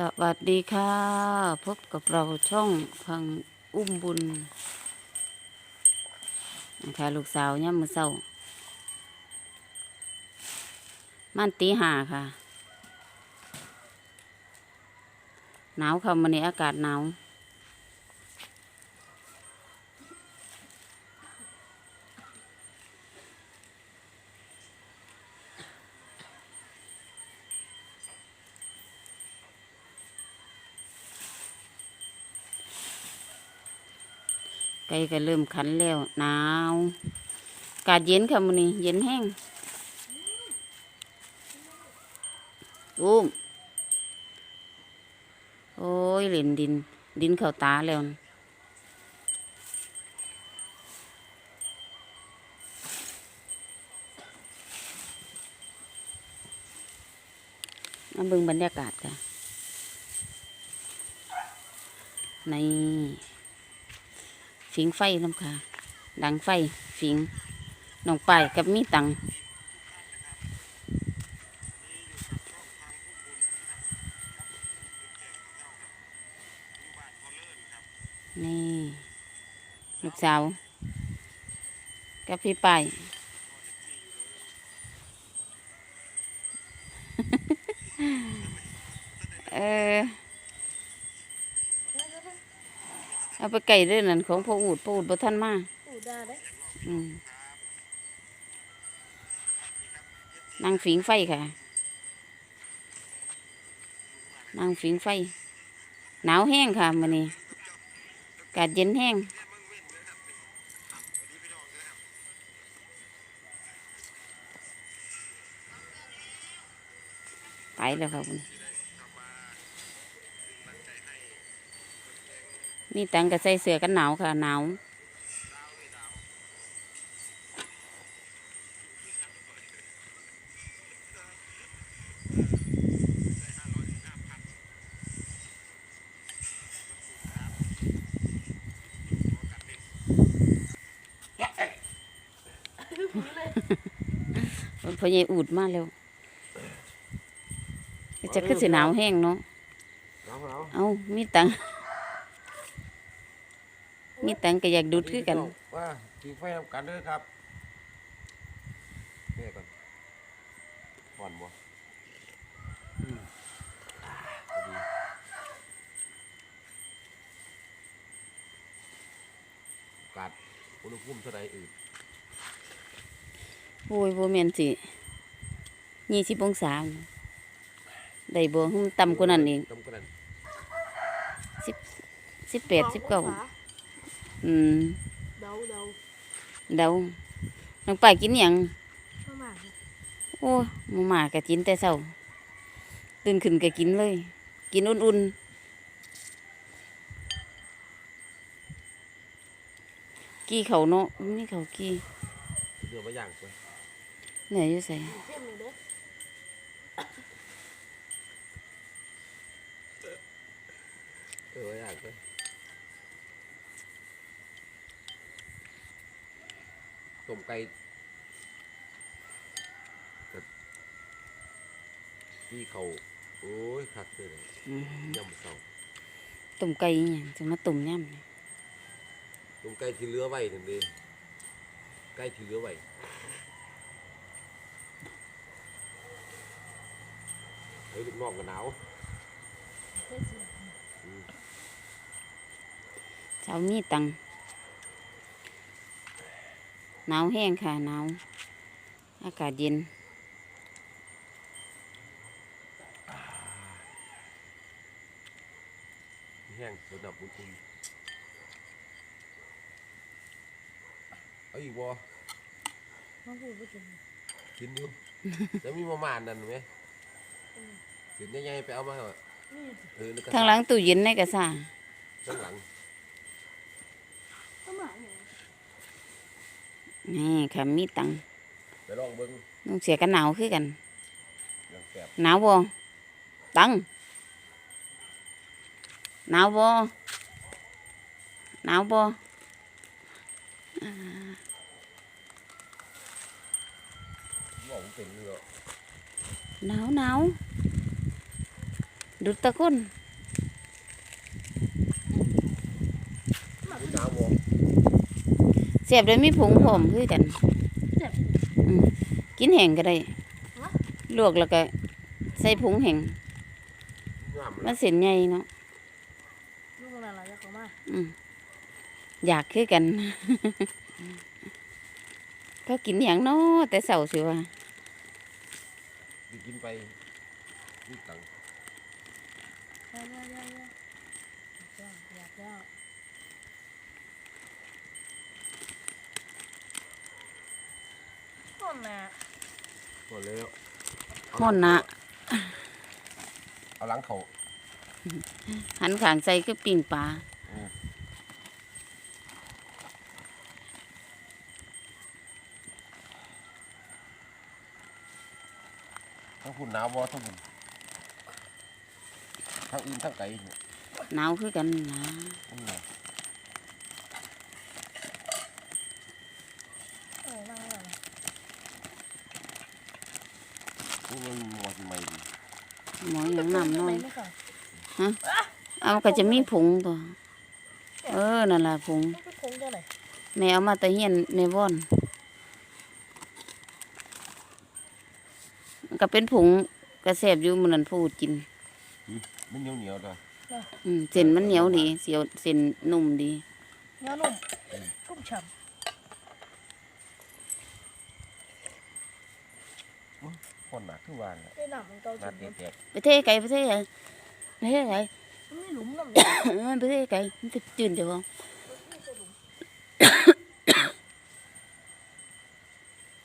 สวัสดีค่ะ พบกับเราช่องพังอุ้มบุญนะคะลูกสาวเนี่ยมือเศร้ามันตีหาค่ะ หนาวค่ะมันนี้อากาศหนาว ไก่ก็เริ่มขันแล้วหนาวกาศเย็นค่ะมันนี้เย็นแห้งอุ้มโอ้ยเหล่นดิน ดินเข้าตาแล้วนะมาเบิ่งบรรยากาศค่ะใน ฟิงไฟน้ำค่ะ ดังไฟฟิงน้องไปกับมีตังนี่ ลูกสาว กับพี่ป่าย เออ เอา ไปไก่เรื่องนั้นของพ่ออูดพ่ออูดบ่ท่านมาอูดาได้อืมนั่งฝิงไฟค่ะนั่งฝิงไฟ หนาวแห้งค่ะมันนี้อากาศเย็นแห้งไปแล้วครับคุณ นี่ตังก็ใส่เสื้อกันหนาวค่ะหนาวพอใหญ่อูดมาแล้วจะขึ้นสีหนาวแห้งเนาะเอาเอาเอามีตัง มีตังก็อยากดูดคือกันว่าตีไฟทำกันเด้อครับเนี่ยก่อนก่อนบ่อืมอ่าพอดีอากาศอุณหภูมิเท่าไรอื่นโอ้ยโบเมนสิยี่สิบองศาได้บ่หึ่มต่ำกว่านั้นเองต่ำกว่านั้นสิบแปดสิบเก้า อืมเดาเดาเดาน้องป่ายกินหยังเข้ามาโอ้หมาหมาก็กินแต่เช้าตื่นขึ้นก็กินเลย กินอุ่นๆกี้เขาเนาะนี่เขากี้เดี๋ยวมาย่างไปเหนื่อยอยู่ใส่เข้มเลยเด้อเออมาย่างไต้มไก่กับที่เขาโอ้ยคักเลยอืมยำเสาต้มไก่อหย่างจะมาต้มยำเนี่ยต้มไก่ที่เหลือไว้นั่นเองไก่ที่เหลือไว้เฮ้ยลูกน้องก็หนาวเฮ้ยสิเช้านี้ตัง หนาวแห้งค่ะหนาวอากาศเย็นแห้งระดับอุ่นๆเอาอีกบ่มาพูดไปกินกินอยู่แล้วมีประมาณนั้นไหมถึงใหญ่ๆไปเอามาเถอะนี่เออนึกกระข้างหลังตู้เย็นในกระซ่าข้างหลัง เข้ามาเนี่ย นี่ค่ะมีตังไปลองเบิ้งน้องเสียกันหนาวคือกันอย่างแสบหนาวบ่ตังหนาวบ่หนาวบ่บอกผมเป็นเลยหนาวหนาวดุดตะคนหนาวบ่ เสียบเลยมีผงพร้อมคือกันเจ็บกินแห้งก็ได้ฮะลวกแล้วก็ใส่ผงแห้งงามมันเส้นใหญ่เนาะลูกอะไรจะเข้ามาอืมอยากคือกัน เขากินอย่างเนาะแต่เสาสิว่าสิกินไปนี่ตังเย้เย้เย้เย้อยากอยา กอยากต้นน่ะหมดแล้วห่อนนะเอาหลังเขาหันขางใส่คือปิ่งปลาทั้งคุณหนาวบ่ทั้งคุณทั้งอื่นทั้งไก่หนาวคือกันนะนี่แหละ เออนั่งเลย นี่มันหมดใหม่ดีหมออย่างน้ำน้อยไม่ค่ะเอาก็จะมีผงตัว เออ นั่นล่ะผงมันเป็นคงจะไหนแม่เอามาแตะเฮียนในว่อน ก็เป็นผงกระแสบอยู่มันนั่นพูดกิน มันเหนียวเหนียวๆด้วยอืมเส้นมันเหนียวดี เสียวเส้นนุ่มดีเนื้อนุ่มชุ่มฉ่ คนหนักคือวานเนี่ยำได้หนำมันเกาหนัจิ้กมแตกไปเทไก่ไปเทไก่ไปเทไก่ มันไม่หลุมน้ำเออไปเทไก่มันจะจืดเดี๋ยวบ่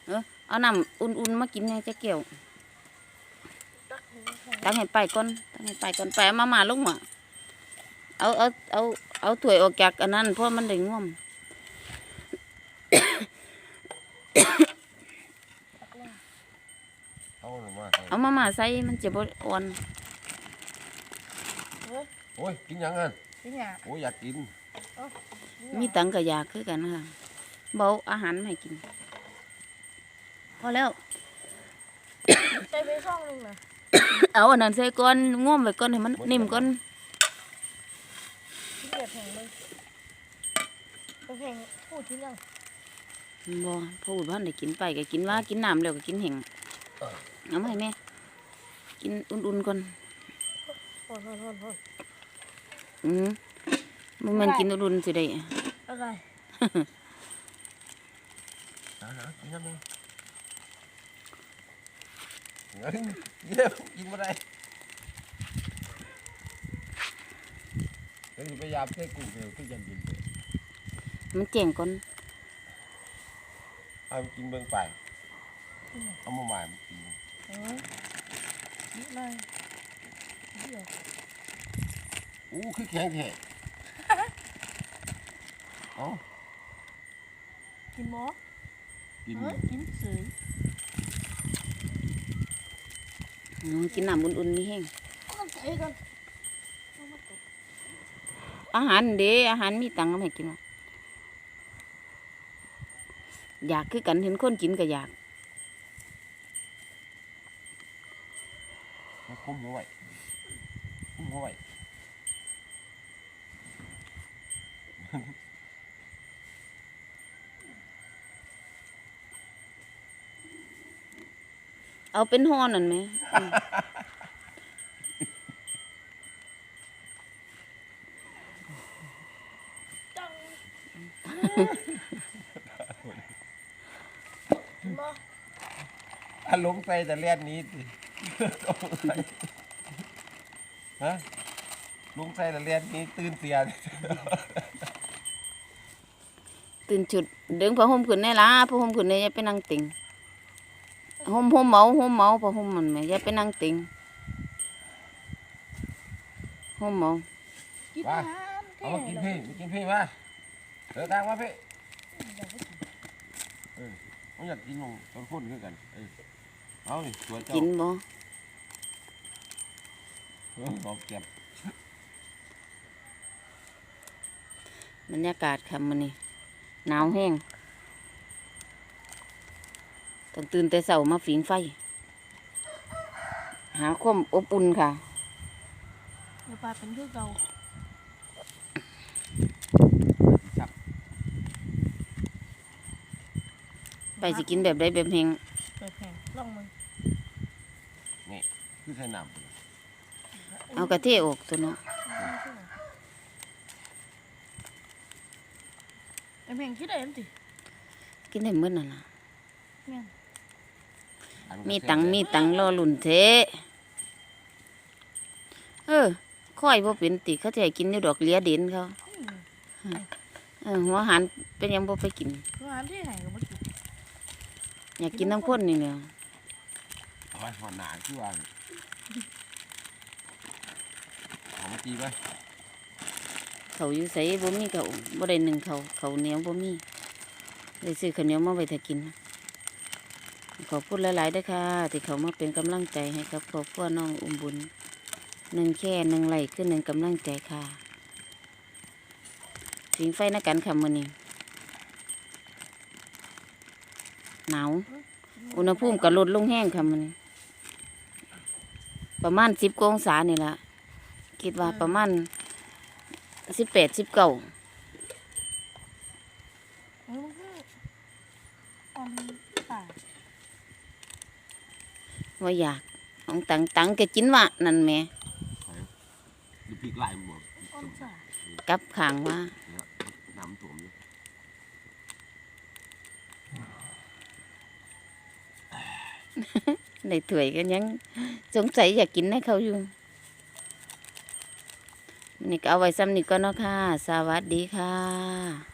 เออเอาน้ำอุ่นๆมากินไงจะเกี่ยวตักหนึ่งค่ะตั้งให้ไปก่อนตั้งให้ไปก่อนไปเอามามาลงมาเอาเอาเอาเอาถ้วยออกจากอันนั้นเพราะมันได้ง่วม ตักลง เอาหรือมา เอา มามาใส่มันจะบ่อ่อนเฮ้ยโอ้ยกินหยังกันเป็นหยาโอ้ยอยากกิน มีตังก็อยากคือกันค่ะเบาอาหารมาให้กินพอแล้วใส่ไปช่องหนึงนะเอาอันนั้นใส่ก่อนง่วมไว้ก่อนให้มันนิ่มก่อนที่เกียดแห่งเลยไปแห่งพูดที่ยังบ่พูดว่าได้กินไปก็กินว่ากินน้ำแล้วก็กินแห้งเอามาให้แม่ กินอุ่นๆก่อนโอนโอนโอนโอนอืมมันแม่นกินอุ่นๆสิได้อะไรหาหากินน้ำเลยเฮ้ยเยี่ยมกินมาได้เดี๋ยวสิพยายามใช้กุ้งเดียวที่ยันกินไปมันแจ้งก่อนเอาไปกินเบื้องไปเอามาหมายมันกินเออ นิดหน่อยเดี๋ยวอู้คือแข็งแท้เอากินหมอกินเฮ้ยกินเสยอืมกินน้ำอุ่นๆนี่แห้งเอาน้ำใส่กันเอามาตกอาหารเด้อาหารมีตังค์เอามาให้กินบ่อยากคือกันเห็นคนกินก็อยาก มา คุมหัวไว้คุมหัวไว้เอาเป็นห่อนั่นไหมอืมจังกินหมอถ้าลงใส่แต่เลียนนี้สิ ฮะลงใส่แต่เลียนนี้ตื่นเสียตื่นชุดดึงผ้าห่มขึ้นได้ละผ้าห่มขึ้นได้อย่าไปนั่งติงห่มห่มเมาห่มเมาผ้าห่มมันไหมอย่าไปนั่งติงห่มเมากินว่าอาหารเอามากินพี่มากินพี่มาเดินทางมาพี่ผมอยากกินลงต้นข้นคือกันเออเอาดิตัวเจ้ากินบ่เออ บอกเก็บบรรยากาศค่ะมื้อนี้หนาวแห้งต้องตื่นแต่เช้ามาฝิงไฟ หาความอบอุ่นค่ะดี๋ยวปลาเป็นคือเก่าจับไปสิกินแบบใดแบบแหงเปิดแผงลองมันคือใส่น้ำ เอากระเทออกตัวเนาะไอ้แผงคิดได้ยังติกินได้หมื้อนั่นล่ะแม่นอันมีก็ตังค์มีตังค์รอลุ่นเทเออค่อยบ่เป็นติเขาจะให้กินอยู่ดอกเหลียเด่นเขาอืมเออหัวหันเป็นหยังบ่ไปกินอาหารที่ไหนก็บ่กินอยากกินน้ำข้นนี่แหละเอาไว้หัวหนาคือว่าเอา มาตีไปเขาอยู่ไสบ่มีเขาบ่ได้หนึ่งเขาเขาเหนียวบ่มีเลยซื้อข้าวเหนียวมาไว้ถ้ากิน ขอบคุณหลายๆเด้ค่ะที่เขามาเป็นกำลังใจให้กับครอบครัวน้องอุ้มบุญหนึ่งแค่หนึ่งไหลคือหนึ่งกำลังใจค่ะสิงไฟนักกันค่ะมือนี้หนาวอุณหภูมิก็ลดลงแห้งค่ะมันนี้ประมาณสิบองศานี่ละ คิดว่าประมาณสิบแปดสิบเก้าเออมันคือออมป่าว่าอยากของตังตังก็กินว่านั่นแหม่ดูพริกลายหมดออมสากลับข้างว่าน้ำถ่วมอยู่ในถ้วยก็ยังสงสัยอยากกินให้เขาอยู่ นี่ก็เอาไว้ซ้ำนี่ก็เนาะค่ะ สวัสดีค่ะ